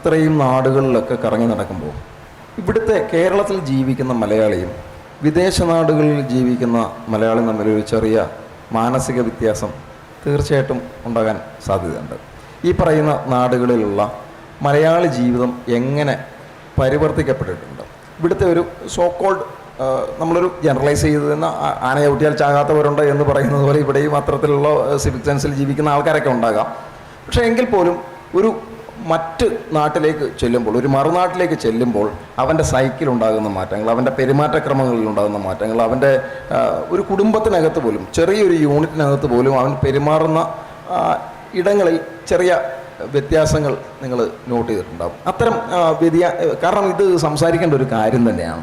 ഇത്രയും നാടുകളിലൊക്കെ കറങ്ങി നടക്കുമ്പോൾ ഇവിടുത്തെ കേരളത്തിൽ ജീവിക്കുന്ന മലയാളിയും വിദേശ നാടുകളിൽ ജീവിക്കുന്ന മലയാളിയും തമ്മിലൊരു ചെറിയ മാനസിക വ്യത്യാസം തീർച്ചയായിട്ടും ഉണ്ടാകാൻ സാധ്യതയുണ്ട്. ഈ പറയുന്ന നാടുകളിലുള്ള മലയാളി ജീവിതം എങ്ങനെ പരിവർത്തിക്കപ്പെട്ടിട്ടുണ്ട്? ഇവിടുത്തെ ഒരു സോക്കോൾഡ് നമ്മളൊരു ജനറലൈസ് ചെയ്തതെന്ന ആനയെ ഊട്ടിയാൽ ചാകാത്തവരുണ്ട് എന്ന് പറയുന്നത് പോലെ ഇവിടെയും അത്തരത്തിലുള്ള സിവിക് ജീവിക്കുന്ന ആൾക്കാരൊക്കെ ഉണ്ടാകാം. പക്ഷേ എങ്കിൽ പോലും ഒരു മറ്റ് നാട്ടിലേക്ക് ചെല്ലുമ്പോൾ ഒരു മറുനാട്ടിലേക്ക് ചെല്ലുമ്പോൾ അവന്റെ സൈക്കിൾ ഉണ്ടാകുന്ന മാറ്റങ്ങൾ അവന്റെ പെരുമാറ്റക്രമങ്ങളിൽ ഉണ്ടാകുന്ന മാറ്റങ്ങൾ അവന്റെ ഒരു കുടുംബത്തിനകത്ത് പോലും ചെറിയൊരു യൂണിറ്റിനകത്ത് പോലും അവൻ പെരുമാറുന്ന ഇടങ്ങളിൽ ചെറിയ വ്യത്യാസങ്ങൾ നിങ്ങൾ നോട്ട് ചെയ്തിട്ടുണ്ടാകും അത്തരം വ്യതിയാ കാരണം ഇത് സംസാരിക്കേണ്ട ഒരു കാര്യം തന്നെയാണ്.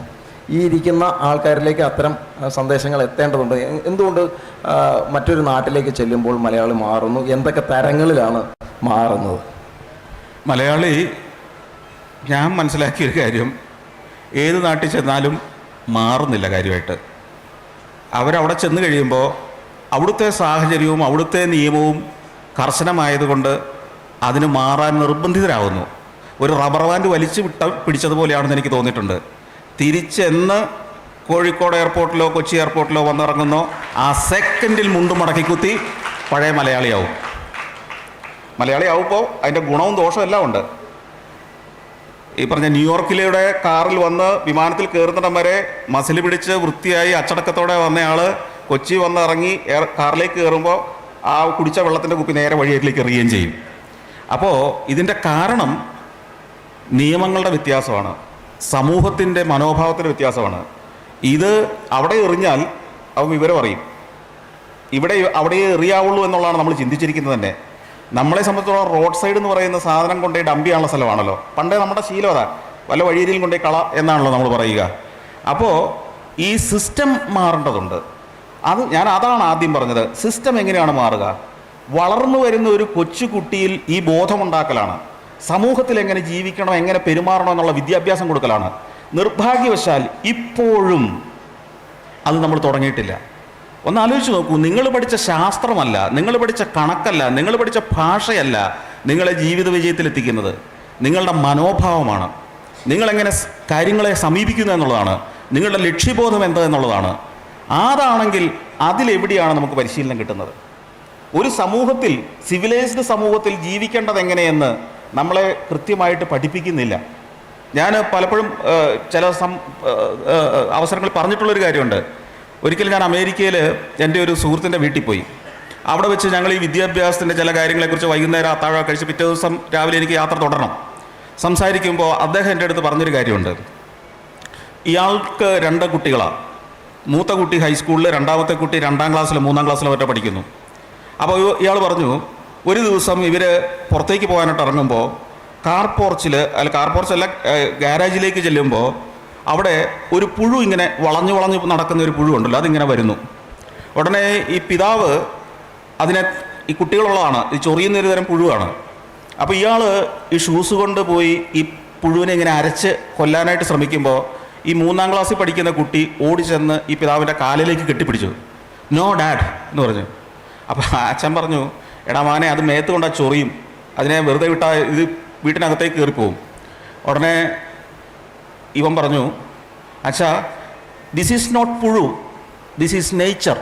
ഈ ഇരിക്കുന്ന ആൾക്കാരിലേക്ക് അത്തരം സന്ദേശങ്ങൾ എത്തേണ്ടതുണ്ട്. എന്തുകൊണ്ട് മറ്റൊരു നാട്ടിലേക്ക് ചെല്ലുമ്പോൾ മലയാളി മാറുന്നു? എന്തൊക്കെ തരങ്ങളിലാണ് മാറുന്നത്? മലയാളി ഞാൻ മനസ്സിലാക്കിയൊരു കാര്യം. ഏത് നാട്ടിൽ ചെന്നാലും മാറുന്നില്ല കാര്യമായിട്ട്. അവരവിടെ ചെന്ന് കഴിയുമ്പോൾ അവിടുത്തെ സാഹചര്യവും അവിടുത്തെ നിയമവും കർശനമായതുകൊണ്ട് അതിന് മാറാൻ നിർബന്ധിതരാകുന്നു ഒരു റബ്ബർ ബാൻഡ് വലിച്ചു വിട്ട പിടിച്ചതുപോലെയാണെന്ന് എനിക്ക് തോന്നിയിട്ടുണ്ട്. തിരിച്ചെന്ന് കോഴിക്കോട് എയർപോർട്ടിലോ കൊച്ചി എയർപോർട്ടിലോ വന്നിറങ്ങുന്നോ ആ സെക്കൻഡിൽ മുണ്ടും മടക്കി കുത്തി പഴയ മലയാളിയാവും. മലയാളി ആവുമ്പോൾ അതിന്റെ ഗുണവും ദോഷവും എല്ലാം ഉണ്ട്. ഈ പറഞ്ഞ ന്യൂയോർക്കിലൂടെ കാറിൽ വന്ന് വിമാനത്തിൽ കയറുന്നിടം വരെ മസിൽ പിടിച്ച് വൃത്തിയായി അച്ചടക്കത്തോടെ വന്നയാൾ കൊച്ചി വന്ന് ഇറങ്ങി കാറിലേക്ക് കയറുമ്പോൾ ആ കുടിച്ച വെള്ളത്തിന്റെ കുപ്പി നേരെ വഴിയേറ്റിലേക്ക് എറിയുകയും ചെയ്യും. അപ്പോൾ ഇതിന്റെ കാരണം നിയമങ്ങളുടെ വ്യത്യാസമാണ്. സമൂഹത്തിന്റെ മനോഭാവത്തിന്റെ വ്യത്യാസമാണ്. ഇത് അവിടെ എറിഞ്ഞാൽ അവ വിവരം അറിയും. ഇവിടെ അവിടെ എറിയാവുള്ളൂ എന്നുള്ളതാണ് നമ്മൾ ചിന്തിച്ചിരിക്കുന്നത് തന്നെ. നമ്മളെ സംബന്ധിച്ചിടത്തോളം റോഡ് സൈഡ് എന്ന് പറയുന്ന സാധനം കൊണ്ടേ ഡംപ് ചെയ്യാനുള്ള സ്ഥലമാണല്ലോ. പണ്ടേ നമ്മുടെ ശീലം അതാ. വല്ല വഴിയിലും കൊണ്ടേ കള എന്നാണല്ലോ നമ്മൾ പറയുക. അപ്പോൾ ഈ സിസ്റ്റം മാറേണ്ടതുണ്ട്. അത് ഞാൻ അതാണ് ആദ്യം പറഞ്ഞത്. സിസ്റ്റം എങ്ങനെയാണ് മാറുക? വളർന്നു വരുന്ന ഒരു കൊച്ചുകുട്ടിയിൽ ഈ ബോധമുണ്ടാക്കലാണ്. സമൂഹത്തിൽ എങ്ങനെ ജീവിക്കണം എങ്ങനെ പെരുമാറണം എന്നുള്ള വിദ്യാഭ്യാസം കൊടുക്കലാണ്. നിർഭാഗ്യവശാൽ ഇപ്പോഴും അത് നമ്മൾ തുടങ്ങിയിട്ടില്ല. ഒന്ന് ആലോചിച്ച് നോക്കൂ നിങ്ങൾ പഠിച്ച ശാസ്ത്രമല്ല നിങ്ങൾ പഠിച്ച കണക്കല്ല നിങ്ങൾ പഠിച്ച ഭാഷയല്ല നിങ്ങളെ ജീവിത വിജയത്തിലെത്തിക്കുന്നത്. നിങ്ങളുടെ മനോഭാവമാണ്. നിങ്ങളെങ്ങനെ കാര്യങ്ങളെ സമീപിക്കുന്നു എന്നുള്ളതാണ്. നിങ്ങളുടെ ലക്ഷ്യബോധം എന്താ എന്നുള്ളതാണ്. അതാണെങ്കിൽ അതിലെവിടെയാണ് നമുക്ക് പരിശീലനം കിട്ടുന്നത്? ഒരു സമൂഹത്തിൽ സിവിലൈസ്ഡ് സമൂഹത്തിൽ ജീവിക്കേണ്ടത് എങ്ങനെയെന്ന് നമ്മളെ കൃത്യമായിട്ട് പഠിപ്പിക്കുന്നില്ല. ഞാൻ പലപ്പോഴും ചില സം അവസരങ്ങളിൽ പറഞ്ഞിട്ടുള്ളൊരു കാര്യമുണ്ട്. ഒരിക്കൽ ഞാൻ അമേരിക്കയിൽ എന്റെ ഒരു സുഹൃത്തിന്റെ വീട്ടിൽ പോയി. അവിടെ വെച്ച് ഞങ്ങൾ ഈ വിദ്യാഭ്യാസത്തിന്റെ ചില കാര്യങ്ങളെക്കുറിച്ച് വൈകുന്നേരം അത്താഴം കഴിച്ച് പിറ്റേ ദിവസം രാവിലെ എനിക്ക് യാത്ര തുടരണം. സംസാരിക്കുമ്പോൾ അദ്ദേഹം എന്റെ അടുത്ത് പറഞ്ഞൊരു കാര്യമുണ്ട്. ഇയാൾക്ക് രണ്ട് കുട്ടികളാണ് മൂത്ത കുട്ടി ഹൈസ്കൂളിൽ രണ്ടാമത്തെ കുട്ടി രണ്ടാം ക്ലാസ്സിൽ മൂന്നാം ക്ലാസ്സിലും ഒറ്റ പഠിക്കുന്നു. അപ്പോൾ ഇയാൾ പറഞ്ഞു ഒരു ദിവസം ഇവർ പുറത്തേക്ക് പോകാനായിട്ട് ഇറങ്ങുമ്പോൾ കാർ പോർച്ചിൽ അല്ല കാർ പോർച്ചല്ല ഗാരേജിലേക്ക് ചെല്ലുമ്പോൾ അവിടെ ഒരു പുഴു ഇങ്ങനെ വളഞ്ഞു വളഞ്ഞു നടക്കുന്ന ഒരു പുഴു ഉണ്ടല്ലോ അതിങ്ങനെ വരുന്നു. ഉടനെ ഈ പിതാവ് അതിനെ ഈ കുട്ടികളുള്ളതാണ് ഈ ചൊറിയുന്ന ഒരു തരം പുഴുവാണ്. അപ്പോൾ ഇയാൾ ഈ ഷൂസ് കൊണ്ട് പോയി ഈ പുഴുവിനെ ഇങ്ങനെ അരച്ച് കൊല്ലാനായിട്ട് ശ്രമിക്കുമ്പോൾ ഈ മൂന്നാം ക്ലാസ്സിൽ പഠിക്കുന്ന കുട്ടി ഓടി ചെന്ന് ഈ പിതാവിന്റെ കാലിലേക്ക് കെട്ടിപ്പിടിച്ചു. നോ ഡാഡ് എന്ന് പറഞ്ഞു. അപ്പോൾ അച്ഛൻ പറഞ്ഞു എടാ മാനെ അത് മേത്ത് കൊണ്ടാ ചൊറിയും. അതിനെ വെറുതെ വിട്ടാൽ ഇത് വീട്ടിനകത്തേക്ക് കയറിപ്പോവും. ഉടനെ ഇവൻ പറഞ്ഞു അച്ഛാ this is not puzhu this is nature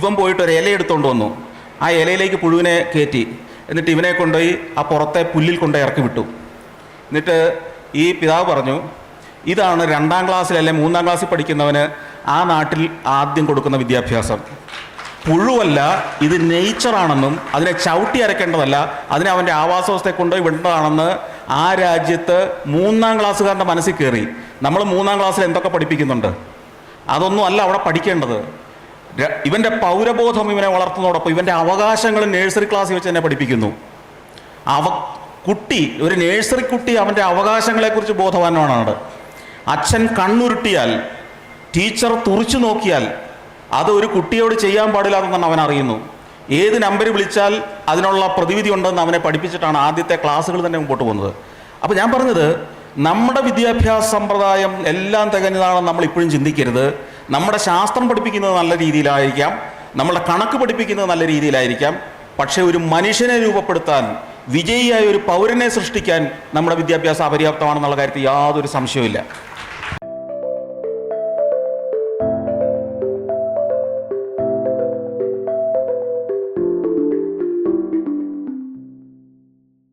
ഇവൻ പോയിട്ട് ഒരു ഇല എടുത്തുകൊണ്ട് വന്നു. ആ ഇലയിലേക്ക് പുഴുവിനെ കയറ്റി എന്നിട്ട് ഇവനെ കൊണ്ടുപോയി ആ പുറത്തെ പുല്ലിൽ കൊണ്ട് ഇറക്കി വിട്ടു. എന്നിട്ട് ഈ പിതാവ് പറഞ്ഞു ഇതാണ് രണ്ടാം ക്ലാസ്സിൽ അല്ലെങ്കിൽ മൂന്നാം ക്ലാസ്സിൽ പഠിക്കുന്നവന് ആ നാട്ടിൽ ആദ്യം കൊടുക്കുന്ന വിദ്യാഭ്യാസം. പുഴുവല്ല ഇത് നേച്ചറാണെന്നും അതിനെ ചവിട്ടി അരക്കേണ്ടതല്ല അതിനെ അവന്റെ ആവാസവസ്ഥയെ കൊണ്ടുപോയി വിടേണ്ടതാണെന്ന് ആ രാജ്യത്ത് മൂന്നാം ക്ലാസ്സുകാരന്റെ മനസ്സിൽ കയറി. നമ്മൾ മൂന്നാം ക്ലാസ്സിൽ എന്തൊക്കെ പഠിപ്പിക്കുന്നുണ്ട്? അതൊന്നും അല്ല അവിടെ പഠിക്കേണ്ടത്. ഇവന്റെ പൗരബോധം ഇവനെ വളർത്തുന്നതോടൊപ്പം ഇവന്റെ അവകാശങ്ങൾ നേഴ്സറി ക്ലാസ്സിൽ വെച്ച് തന്നെ പഠിപ്പിക്കുന്നു. അവ കുട്ടി ഒരു നേഴ്സറി കുട്ടി അവന്റെ അവകാശങ്ങളെക്കുറിച്ച് ബോധവാനാണ്. അച്ഛൻ കണ്ണുരുട്ടിയാൽ ടീച്ചർ തുറിച്ചു നോക്കിയാൽ അത് ഒരു കുട്ടിയോട് ചെയ്യാൻ പാടില്ലാതെന്നാണ് അവൻ അറിയുന്നു. ഏത് നമ്പർ വിളിച്ചാൽ അതിനുള്ള പ്രതിവിധി ഉണ്ടെന്ന് അവനെ പഠിപ്പിച്ചിട്ടാണ് ആദ്യത്തെ ക്ലാസ്സുകൾ തന്നെ മുമ്പോട്ട് പോകുന്നത്. അപ്പോൾ ഞാൻ പറഞ്ഞത് നമ്മുടെ വിദ്യാഭ്യാസ സമ്പ്രദായം എല്ലാം തികഞ്ഞതാണെന്ന് നമ്മൾ ഇപ്പോഴും ചിന്തിക്കരുത്. നമ്മുടെ ശാസ്ത്രം പഠിപ്പിക്കുന്നത് നല്ല രീതിയിലായിരിക്കാം. നമ്മുടെ കണക്ക് പഠിപ്പിക്കുന്നത് നല്ല രീതിയിലായിരിക്കാം. പക്ഷേ ഒരു മനുഷ്യനെ രൂപപ്പെടുത്താൻ വിജയിയായ ഒരു പൗരനെ സൃഷ്ടിക്കാൻ നമ്മുടെ വിദ്യാഭ്യാസം അപര്യാപ്തമാണെന്നുള്ള കാര്യത്തിൽ യാതൊരു സംശയവുമില്ല.